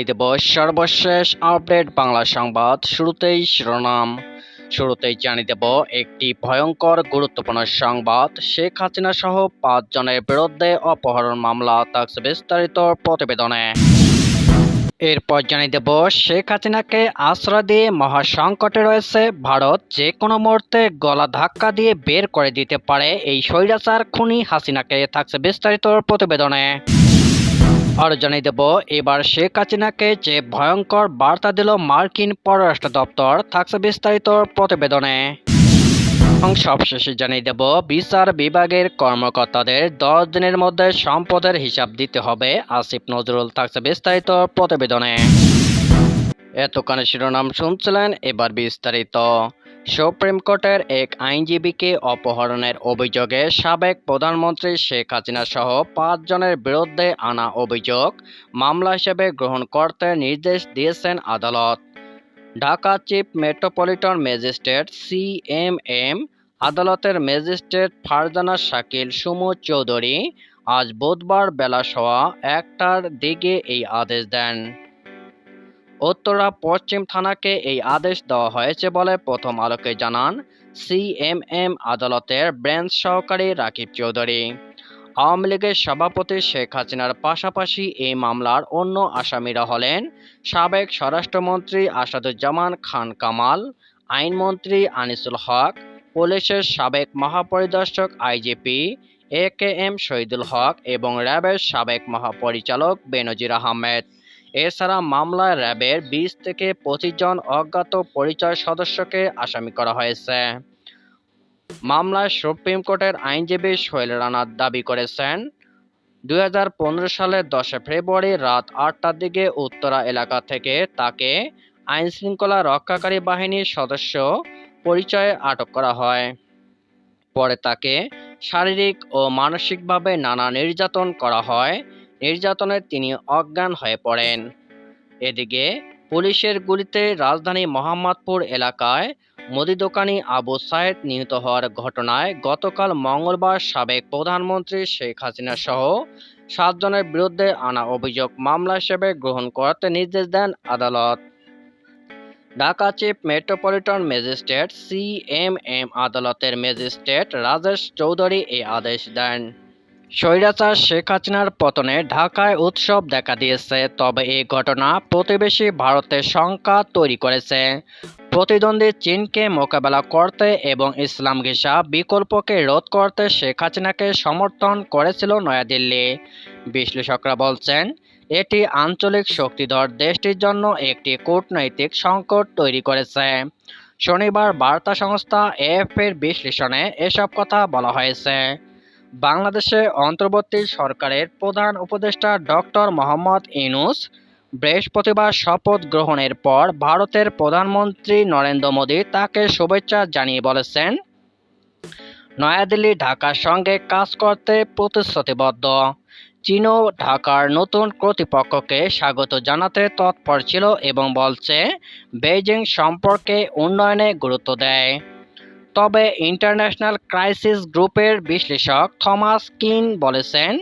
জানিয়ে দেব সর্বশেষ আপডেট বাংলা সংবাদ শুরুতেই শিরোনাম। শুরুতেই জানিয়ে দেব একটি ভয়ঙ্কর গুরুত্বপূর্ণ সংবাদ। শেখ হাসিনা সহ পাঁচ জনের বিরুদ্ধে অপহরণ মামলা থাকছে বিস্তারিত প্রতিবেদনে। এরপর জানিয়ে দেব শেখ হাসিনাকে আশ্রয় দিয়ে মহাসংকটে রয়েছে ভারত। যে কোনো মুহূর্তে গলা ধাক্কা দিয়ে বের করে দিতে পারে এই স্বৈরাচার খুনি হাসিনাকে থাকছে বিস্তারিত প্রতিবেদনে। আরও জানিয়ে দেব, এবার শেখ হাসিনাকে যে ভয়ঙ্কর বার্তা দিল মার্কিন পররাষ্ট্র দপ্তর, থাকছে বিস্তারিত প্রতিবেদনে। এবং সবশেষে জানিয়ে দেব, বিচার বিভাগের কর্মকর্তাদের দশ দিনের মধ্যে সম্পদের হিসাব দিতে হবে। আসিফ নজরুল থাকছে বিস্তারিত প্রতিবেদনে। এতক্ষণে শিরোনাম শুনছিলেন, এবার বিস্তারিত। সুপ্রিম কোর্টের এক আইনজীবীকে অপহরণের অভিযোগে সাবেক প্রধানমন্ত্রী শেখ হাসিনা সহ পাঁচজনের বিরুদ্ধে আনা অভিযোগ মামলা হিসেবে গ্রহণ করতে নির্দেশ দিয়েছেন আদালত। Dhaka chief metropolitan magistrate C M M, আদালতের ম্যাজিস্ট্রেট ফারজানা শাকিল সুমু চৌধুরী আজ বুধবার বেলা সোয়া একটার দিকে এই আদেশ দেন। উত্তরা পশ্চিম থানাকে এই আদেশ দেওয়া হয়েছে বলে প্রথম আলোকে জানান সিএমএম আদালতের ব্রাঞ্চ সহকারী রাকিব চৌধুরী। আওয়ামী লীগের সভাপতি শেখ হাসিনার পাশাপাশি এই মামলার অন্য আসামিরা হলেন সাবেক স্বরাষ্ট্রমন্ত্রী আসাদুজ্জামান খান কামাল, আইনমন্ত্রী আনিসুল হক, পুলিশের সাবেক মহাপরিদর্শক IGP A K M Shahidul Haque এবং র্যাবের সাবেক মহাপরিচালক বেনজির আহমেদ। এছাড়া মামলায় র্যাবের বিশ থেকে পঁচিশ জন অজ্ঞাত পরিচয় সদস্যকে আসামি করা হয়েছে। মামলায় সুপ্রিম কোর্টের আইনজীবী সোহেল রানা দাবি করেছেন, দুই সালের দশে ফেব্রুয়ারি রাত আটটার দিকে উত্তরা এলাকা থেকে তাকে আইন শৃঙ্খলা রক্ষাকারী বাহিনীর সদস্য পরিচয়ে আটক করা হয়। পরে তাকে শারীরিক ও মানসিকভাবে নানা নির্যাতন করা হয়। নির্যাতনে তিনি অজ্ঞান হয়ে পড়েন। এদিকে পুলিশের গুলিতে রাজধানী মোহাম্মদপুর এলাকায় মুদি দোকানি আবু সায়েদ নিহত হওয়ার ঘটনায় গতকাল মঙ্গলবার সাবেক প্রধানমন্ত্রী শেখ হাসিনা সহ সাতজনের বিরুদ্ধে আনা অভিযোগ মামলা হিসেবে গ্রহণ করতে নির্দেশ দেন আদালত। Dhaka chief metropolitan magistrate CMM আদালতের ম্যাজিস্ট্রেট রাজেশ চৌধুরী এই আদেশ দেন। স্বৈরাচার শেখ হাসিনার পতনে ঢাকায় উৎসব দেখা দিয়েছে, তবে এই ঘটনা প্রতিবেশী ভারতের শঙ্কা তৈরি করেছে। প্রতিদ্বন্দ্বী চীনকে মোকাবেলা করতে এবং ইসলাম ঘেঁষা বিকল্পকে রোধ করতে শেখ হাসিনাকে সমর্থন করেছিল নয়াদিল্লি। বিশ্লেষকরা বলছেন, এটি আঞ্চলিক শক্তিধর দেশটির জন্য একটি কূটনৈতিক সংকট তৈরি করেছে। শনিবার বার্তা সংস্থা এএফপির বিশ্লেষণে এসব কথা বলা হয়েছে। বাংলাদেশে অন্তর্বর্তী সরকারের প্রধান উপদেষ্টা ডক্টর মোহাম্মদ ইনুস বৃহস্পতিবার শপথ গ্রহণের পর ভারতের প্রধানমন্ত্রী নরেন্দ্র মোদী তাকে শুভেচ্ছা জানিয়ে বলেছেন, নয়াদিল্লি ঢাকার সঙ্গে কাজ করতে প্রতিশ্রুতিবদ্ধ। চীনও ঢাকার নতুন কর্তৃপক্ষকে স্বাগত জানাতে তৎপর ছিল এবং বলছে, বেইজিং সম্পর্কে উন্নয়নে গুরুত্ব দেয়। তবে ইন্টারন্যাশনাল ক্রাইসিস গ্রুপের বিশ্লেষক থমাস কিন বলেছেন,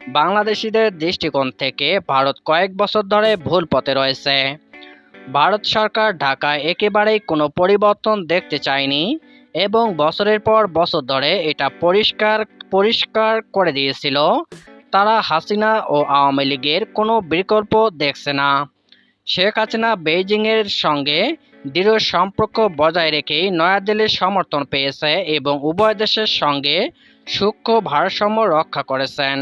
বাংলাদেশিদের দৃষ্টিকোণ থেকে ভারত কয়েক বছর ধরে ভুল পথে রয়েছে। ভারত সরকার ঢাকায় একেবারেই কোনো পরিবর্তন দেখতে চায়নি এবং বছরের পর বছর ধরে এটা পরিষ্কার পরিষ্কার করে দিয়েছিল। তারা হাসিনা ও আওয়ামী লীগের কোনো বিকল্প দেখছে না। শেখ হাসিনা বেইজিংয়ের সঙ্গে দৃঢ় সম্পর্ক বজায় রেখেই নয়াদিল্লির সমর্থন পেয়েছে এবং উভয় দেশের সঙ্গে সূক্ষ্ম ভারসাম্য রক্ষা করেছেন।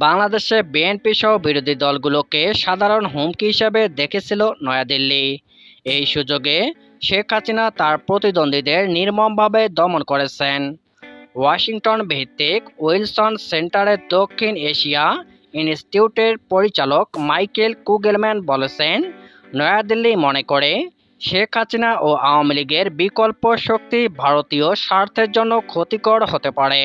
বাংলাদেশে বিএনপি সহ বিরোধী দলগুলোকে সাধারণ হুমকি হিসেবে দেখেছিল নয়াদিল্লি। এই সুযোগে শেখ হাসিনা তার প্রতিদ্বন্দ্বীদের নির্মমভাবে দমন করেছেন। ওয়াশিংটন ভিত্তিক উইলসন সেন্টারের দক্ষিণ এশিয়া ইনস্টিটিউটের পরিচালক মাইকেল কুগেলম্যান বলেছেন নয়াদিল্লি মনে করে শেখ হাসিনা ও আওয়ামী লীগের বিকল্প শক্তি ভারতীয় স্বার্থের জন্য ক্ষতিকর হতে পারে।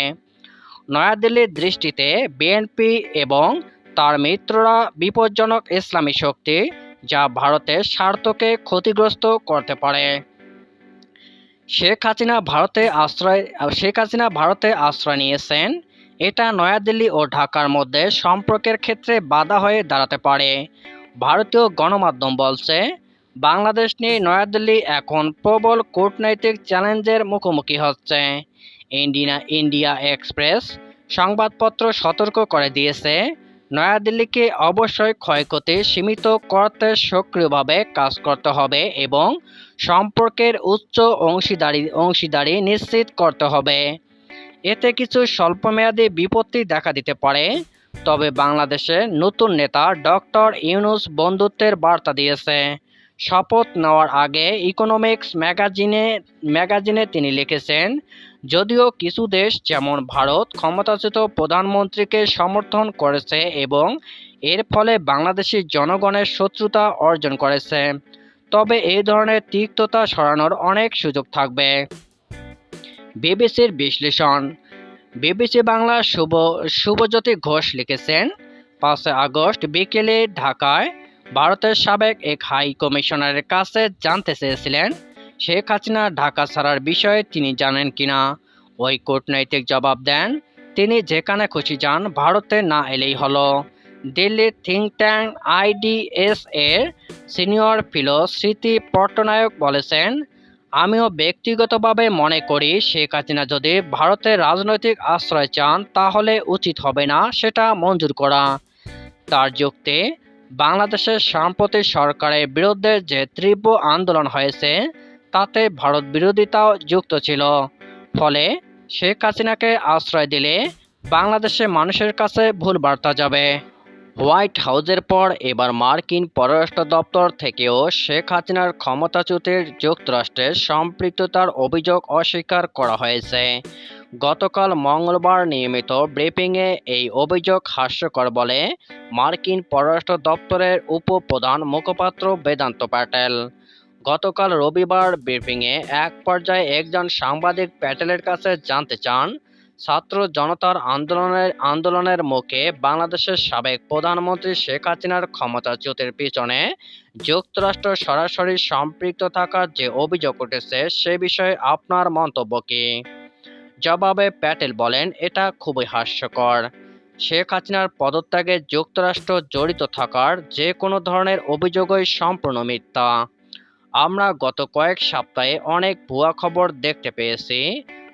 নয়াদিল্লির দৃষ্টিতে বিএনপি এবং তার মিত্ররা বিপজ্জনক ইসলামী শক্তি যা ভারতের স্বার্থকে ক্ষতিগ্রস্ত করতে পারে। শেখ হাসিনা ভারতে আশ্রয়, শেখ হাসিনা ভারতে আশ্রয় নিয়েছেন। এটা নয়াদিল্লি ও ঢাকার মধ্যে সম্পর্কের ক্ষেত্রে বাধা হয়ে দাঁড়াতে পারে। ভারতীয় গণমাধ্যম বলছে, বাংলাদেশ নিয়ে নয়াদিল্লি এখন প্রবল কূটনৈতিক চ্যালেঞ্জের মুখোমুখি হচ্ছে। ইন্ডিয়া ইন্ডিয়া এক্সপ্রেস সংবাদপত্র সতর্ক করে দিয়েছে, নয়াদিল্লিকে অবশ্যই ক্ষয়ক্ষতি সীমিত করতে সক্রিয়ভাবে কাজ করতে হবে এবং সম্পর্কের উচ্চ অংশীদারি অংশীদারি নিশ্চিত করতে হবে। এতে কিছু স্বল্পমেয়াদী বিপত্তি দেখা দিতে পারে। তবে বাংলাদেশে নতুন নেতা ডক্টর ইউনুস বন্ধুত্বের বার্তা দিয়েছে। শপথ নেওয়ার আগে ইকোনমিক্স ম্যাগাজিনে ম্যাগাজিনে তিনি লিখেছেন, যদিও কিছু দেশ, যেমন ভারত, ক্ষমতাচ্যুত প্রধানমন্ত্রীকে সমর্থন করেছে এবং এর ফলে বাংলাদেশি জনগণের শত্রুতা অর্জন করেছে, তবে এই ধরনের তিক্ততা সরানোর অনেক সুযোগ থাকবে। বিবিসির বিশ্লেষণ বিবিসি বাংলা শুভ, শুভজ্যোতি ঘোষ লিখেছেন, পাঁচই আগস্ট বিকেলে ঢাকায় ভারতের সাবেক এক হাই কমিশনারের কাছে জানতে চেয়েছিলেন, শেখ হাসিনা ঢাকা ছাড়ার বিষয়ে তিনি জানেন কিনা? ওই কূটনৈতিক জবাব দেন, তিনি যেখানে খুশি যান ভারতে না এলেই হলো। দিল্লির থিঙ্ক ট্যাঙ্ক আইডিএস এর সিনিয়র ফিলো স্মৃতি পট্টনায়ক বলেছেন আমিও ব্যক্তিগতভাবে মনে করি শেখ হাসিনা যদি ভারতে রাজনৈতিক আশ্রয় চান, তাহলে উচিত হবে না সেটা মঞ্জুর করা। তার যুক্তি, বাংলাদেশের সাম্প্রতিক সরকারের বিরুদ্ধে যে তীব্র আন্দোলন হয়েছে, তাতে ভারত বিরোধিতাও যুক্ত ছিল। ফলে শেখ হাসিনাকে আশ্রয় দিলে বাংলাদেশের মানুষের কাছে ভুল বার্তা যাবে। হোয়াইট হাউসের পর এবার মার্কিন পররাষ্ট্র দপ্তর থেকেও শেখ হাসিনার ক্ষমতাচ্যুতির যুক্তরাষ্ট্রের সম্পৃক্ততার অভিযোগ অস্বীকার করা হয়েছে। গতকাল মঙ্গলবার নিয়মিত ব্রিফিংয়ে এই অভিযোগ হাস্যকর বলে মার্কিন পররাষ্ট্র দপ্তরের উপপ্রধান মুখপাত্র বেদান্ত প্যাটেল। গতকাল রবিবার ব্রিফিংয়ে এক পর্যায়ে একজন সাংবাদিক প্যাটেলের কাছে জানতে চান ছাত্র জনতার আন্দোলনের আন্দোলনের মুখে বাংলাদেশের সাবেক প্রধানমন্ত্রী শেখ হাসিনার ক্ষমতাচ্যুতির পিছনে যুক্তরাষ্ট্র সরাসরি সম্পৃক্ত থাকার যে অভিযোগ উঠেছে সে বিষয়ে আপনার মন্তব্য কি? জবাবে প্যাটেল বলেন, এটা খুবই হাস্যকর। শেখ হাসিনার পদত্যাগে যুক্তরাষ্ট্র জড়িত থাকার যে কোনো ধরনের অভিযোগই সম্পূর্ণ মিথ্যা। আমরা গত কয়েক সপ্তাহে অনেক ভুয়া খবর দেখতে পেয়েছি।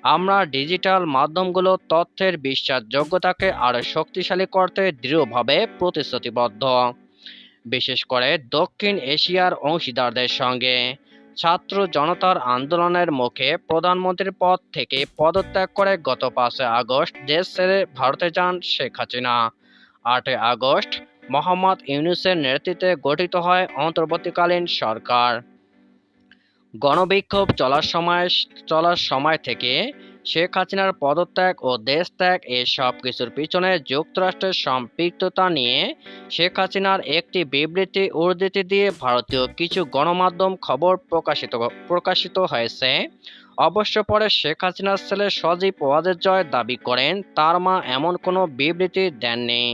আমরা ডিজিটাল মাধ্যমগুলো তথ্যের বিশ্বাসযোগ্যতাকে আরও শক্তিশালী করতে দৃঢ়ভাবে প্রতিশ্রুতিবদ্ধ, বিশেষ করে দক্ষিণ এশিয়ার অংশীদারদের সঙ্গে। ছাত্র জনতার আন্দোলনের মুখে প্রধানমন্ত্রীর পদ থেকে পদত্যাগ করে গত পাঁচই আগস্ট দেশ ছেড়ে ভারতে যান শেখ হাসিনা। আটই আগস্ট মোহাম্মদ ইউনুসের নেতৃত্বে গঠিত হয় অন্তর্বর্তীকালীন সরকার। গণবিক্ষোভ চলার সময় চলার সময় থেকে শেখ হাসিনার পদত্যাগ ও দেশত্যাগ এই সব কিছুর পিছনে যুক্তরাষ্ট্রের সম্পৃক্ততা নিয়ে শেখ হাসিনার একটি বিবৃতি উদ্ধৃতি দিয়ে ভারতীয় কিছু গণমাধ্যম খবর প্রকাশিত প্রকাশিত হয়েছে। অবশ্য পরে শেখ হাসিনার ছেলে সজীব ওয়াজেদ জয় দাবি করেন, তার মা এমন কোনো বিবৃতি দেননি।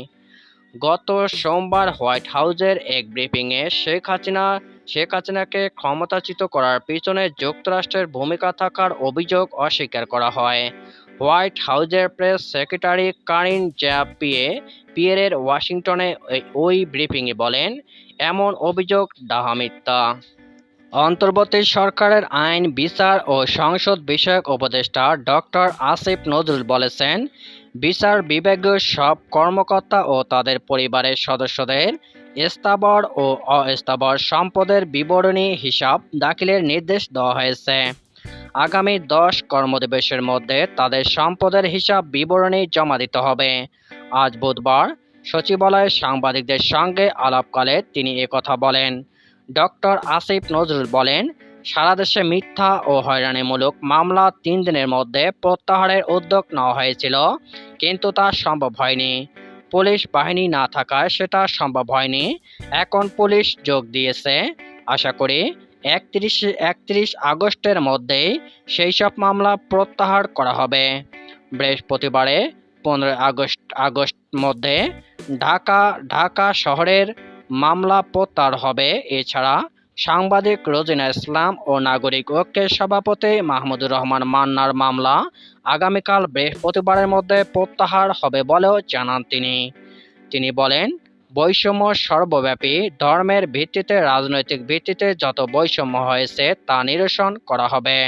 গত সোমবার হোয়াইট হাউজের এক ব্রিফিংয়ে শেখ হাসিনা শেখ হাসিনাকে ক্ষমতাচ্যুত করার পিছনে যুক্তরাষ্ট্রের ভূমিকা থাকার অভিযোগ অস্বীকার করা হয়। হোয়াইট হাউজের প্রেস সেক্রেটারি কারিন জ্যা পিয়ে পিয়েরের ওয়াশিংটনে ওই ব্রিফিংয়ে বলেন, এমন অভিযোগ ডাহা মিথ্যা। অন্তর্বর্তী সরকারের আইন, বিচার ও সংসদ বিষয়ক উপদেষ্টা ডক্টর আসিফ নজরুল বলেছেন, বিচার বিভাগীয় সব কর্মকর্তা ও তাদের পরিবারের সদস্যদের স্থাবর ও অস্থাবর সম্পদের বিবরণী হিসাব দাখিলের নির্দেশ দেওয়া হয়েছে। আগামী দশ কর্মদিবসের মধ্যে তাদের সম্পদের হিসাব বিবরণী জমা দিতে হবে। আজ বুধবার সচিবালয়ে সাংবাদিকদের সঙ্গে আলাপকালে তিনি একথা বলেন। ডক্টর আসিফ নজরুল বলেন, সারা দেশে মিথ্যা ও হয়রানিমূলক মামলা তিন দিনের মধ্যে প্রত্যাহারের উদ্যোগ নেওয়া হয়েছিল, কিন্তু তা সম্ভব হয়নি। পুলিশ বাহিনী না থাকায় সেটা সম্ভব হয়নি। এখন পুলিশ যোগ দিয়েছে। আশা করি একত্রিশ একত্রিশ আগস্টের মধ্যেই সেই সব মামলা প্রত্যাহার করা হবে। বৃহস্পতিবারে পনেরোই আগস্ট আগস্ট মধ্যে ঢাকা ঢাকা শহরের মামলা প্রত্যাহার হবে। এছাড়া সাংবাদিক রোজিনা ইসলাম ও নাগরিক ঐক্যের সভাপতি মাহমুদুর রহমান মান্নার মামলা আগামীকাল বৃহস্পতিবারের মধ্যে প্রত্যাহার হবে বলেও জানান তিনি। তিনি বলেন, বৈষম্য সর্বব্যাপী, ধর্মের ভিত্তিতে, রাজনৈতিক ভিত্তিতে যত বৈষম্য হয়েছে তা নিরসন করা হবে।